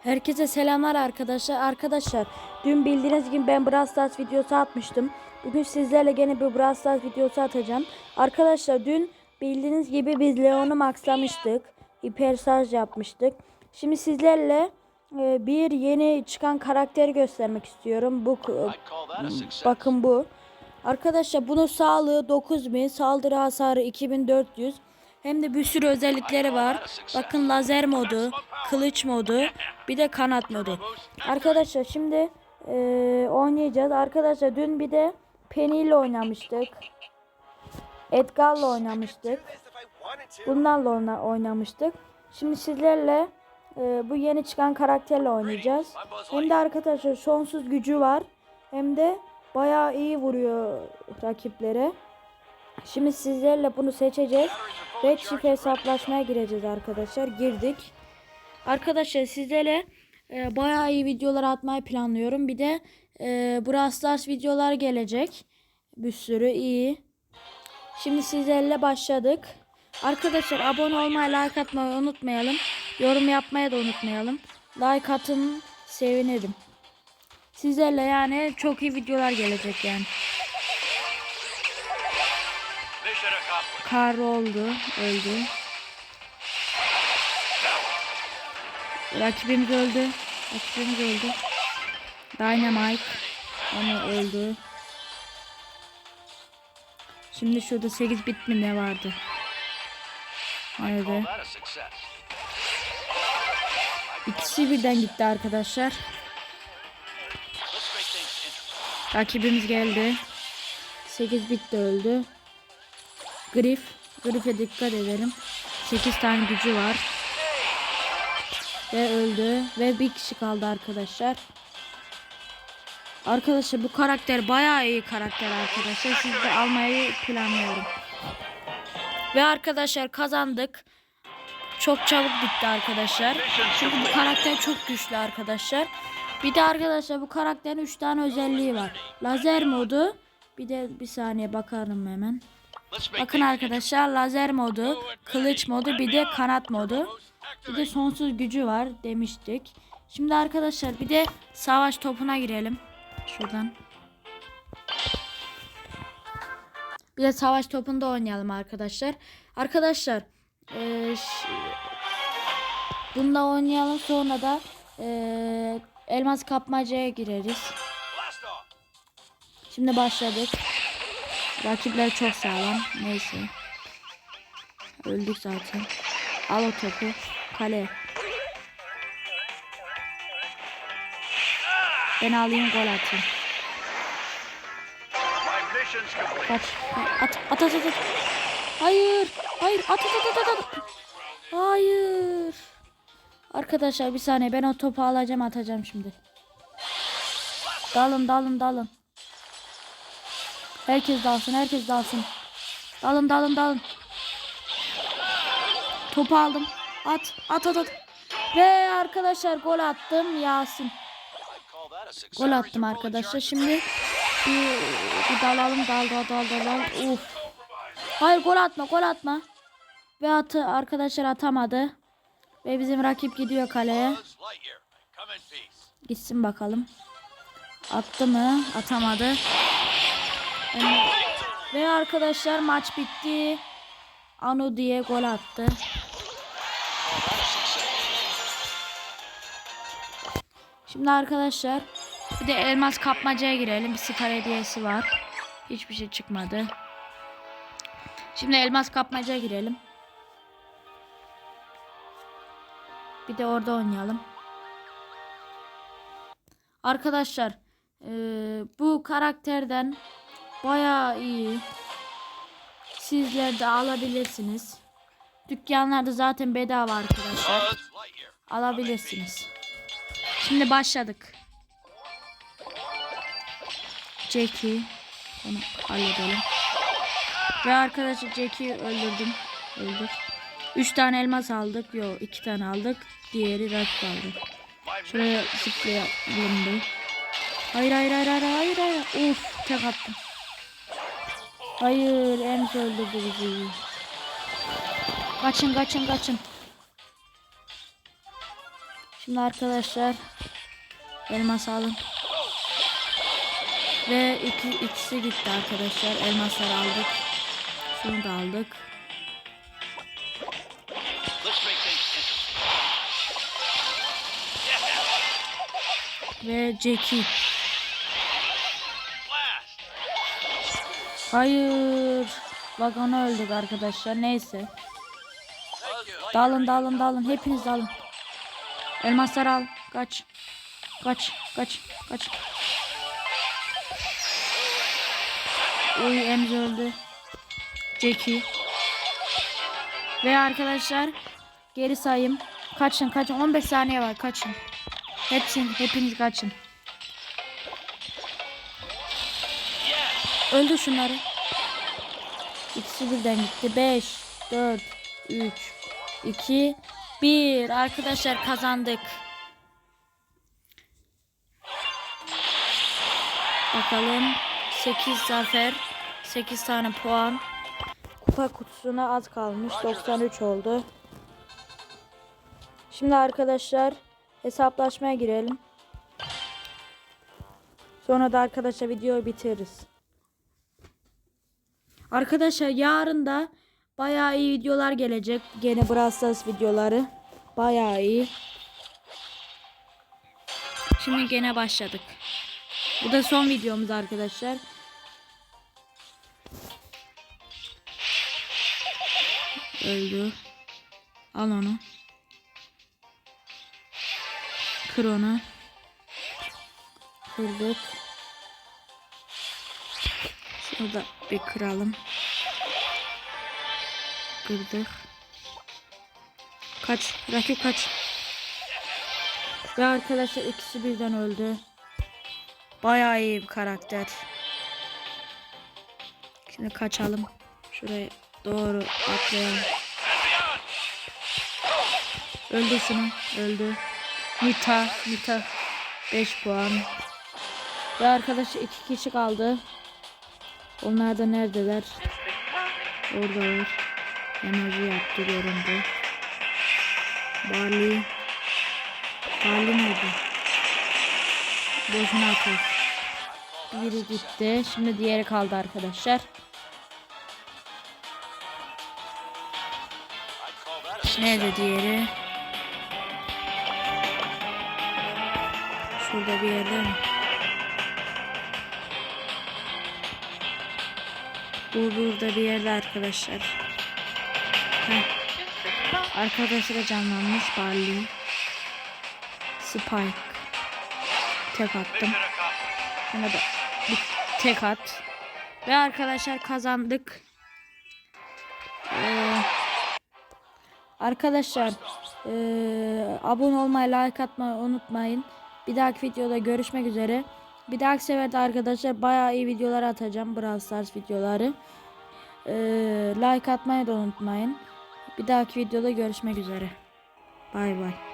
Herkese selamlar arkadaşlar. Arkadaşlar dün bildiğiniz gibi ben Brawl Stars videosu atmıştım. Bugün sizlerle gene bir Brawl Stars videosu atacağım. Arkadaşlar dün bildiğiniz gibi biz Leon'u maxlamıştık. Hiper şarj yapmıştık. Şimdi sizlerle e, bir yeni çıkan karakteri göstermek istiyorum. Bu bakın bu. Arkadaşlar bunun sağlığı 9000, saldırı hasarı 2400. Hem de bir sürü özellikleri var. Bakın lazer modu, kılıç modu, bir de kanat modu. Arkadaşlar şimdi e, oynayacağız. Arkadaşlar dün bir de Penny ile oynamıştık. Edgar'la oynamıştık. Bunlarla oyna- oynamıştık. Şimdi sizlerle e, bu yeni çıkan karakterle oynayacağız. Hem de arkadaşlar sonsuz gücü var. Hem de bayağı iyi vuruyor rakiplere. Şimdi sizlerle bunu seçeceğiz. Red Shift hesaplaşmaya gireceğiz arkadaşlar. Girdik. Arkadaşlar sizlerle e, bayağı iyi videolar atmayı planlıyorum. Bir de e, Brawl Stars videolar gelecek. Bir sürü iyi. Şimdi sizlerle başladık. Arkadaşlar abone olmayı, like atmayı unutmayalım. Yorum yapmayı da unutmayalım. Like atın sevinirim. Sizlerle yani çok iyi videolar gelecek yani. Kar oldu, öldü. Rakibimiz öldü. Rakibimiz öldü. Dynamite onu öldü. Şimdi şurada 8 bit mi ne vardı? Haydi. İkisi birden gitti arkadaşlar. Rakibimiz geldi. 8 bit de öldü. Grif. Grif'e dikkat edelim. 8 tane gücü var. Ve öldü. Ve bir kişi kaldı arkadaşlar. Arkadaşlar bu karakter bayağı iyi karakter arkadaşlar. Siz de almayı planlıyorum. Ve arkadaşlar kazandık. Çok çabuk bitti arkadaşlar. Çünkü bu karakter çok güçlü arkadaşlar. Bir de arkadaşlar bu karakterin 3 tane özelliği var. Lazer modu. Bir de bir saniye bakarım hemen. Bakın arkadaşlar lazer modu, kılıç modu, bir de kanat modu. Bir de sonsuz gücü var demiştik. Şimdi arkadaşlar bir de savaş topuna girelim. Şuradan. Bir de savaş topunda oynayalım arkadaşlar. Arkadaşlar ş- bunda oynayalım sonra da eee, elmas kapmacaya gireriz. Şimdi başladık. Rakipler çok sağlam. Neyse. Öldük zaten. Al o topu. Kale. Ben alayım gol atayım. Kaç. At at at at. at. Hayır. Hayır. At at at at at. Hayır. Arkadaşlar bir saniye ben o topu alacağım atacağım şimdi. Dalın dalın dalın. Herkes dalsın herkes dalsın. Dalın dalın dalın. Topu aldım. At at at at. Ve arkadaşlar gol attım Yasin. Gol attım arkadaşlar. Şimdi bir, bir dalalım dal dal dal dal. Uf. Hayır gol atma gol atma. Ve atı arkadaşlar atamadı. Ve bizim rakip gidiyor kaleye. Gitsin bakalım. Attı mı? Atamadı. Yani- Ve arkadaşlar maç bitti. Anu diye gol attı. Şimdi arkadaşlar bir de elmas kapmacaya girelim. Bir star hediyesi var. Hiçbir şey çıkmadı. Şimdi elmas kapmacaya girelim. Bir de orada oynayalım. Arkadaşlar eee, bu karakterden bayağı iyi. Sizler de alabilirsiniz. Dükkanlarda zaten bedava arkadaşlar. Alabilirsiniz. Şimdi başladık. Jackie. Onu halledelim. Ve arkadaşlar Jackie'yi öldürdüm. Öldür. 3 tane elmas aldık. Yok 2 tane aldık. Diğeri rakip aldı. Şuraya zıplayalım bir. Hayır hayır hayır hayır hayır hayır. Uf tek attım. Hayır Ems öldürdü bizi. Kaçın kaçın kaçın. Şimdi arkadaşlar elmas alın. Ve iki, ikisi gitti arkadaşlar. Elmasları aldık. Şunu da aldık. Ve Jackie. Hayır. Vagona öldük arkadaşlar. Neyse. Dalın dalın dalın. Hepiniz dalın. Elmasları al. Kaç. Kaç. Kaç. Kaç. Uy Emzi öldü. Jackie. Ve arkadaşlar geri sayayım. Kaçın kaçın. 15 saniye var. Kaçın. Hepsin, hepiniz kaçın. Yes! Öldü şunları. İkisi birden gitti. 5, 4, 3, 2, 1. Arkadaşlar kazandık. Bakalım. 8 zafer. 8 tane puan. Kupa kutusuna az kalmış. 93 oldu. Şimdi arkadaşlar hesaplaşmaya girelim. Sonra da arkadaşlar videoyu bitiririz. Arkadaşlar yarın da bayağı iyi videolar gelecek. Gene Brawl Stars videoları. Bayağı iyi. Şimdi gene başladık. Bu da son videomuz arkadaşlar. Öldü. Al onu. Kır onu. Kırdık. Şunu da bir kıralım. Kırdık. Kaç. Rakip kaç. Ve arkadaşlar ikisi birden öldü. Bayağı iyi bir karakter. Şimdi kaçalım. Şuraya doğru atlayalım. Öldü şunu. Öldü. Nita. Nita. 5 puan. Ve arkadaşlar iki kişi kaldı. Onlar da neredeler? Oradalar. Emoji yaptı göründü. Barley. Barley nerede? Boşuna atıyor. Biri gitti. Şimdi diğeri kaldı arkadaşlar. Nerede diğeri? Şurada bir yerde mi? Bu burada bir yerde arkadaşlar. Heh. Arkadaşlar canlanmış Barley. Spike. Tek attım. Buna da bir tek at. Ve arkadaşlar kazandık. Ee, arkadaşlar ee, abone olmayı, like atmayı unutmayın. Bir dahaki videoda görüşmek üzere. Bir dahaki seferde arkadaşlar bayağı iyi videolar atacağım. Brawl Stars videoları. Ee, like atmayı da unutmayın. Bir dahaki videoda görüşmek üzere. Bay bay.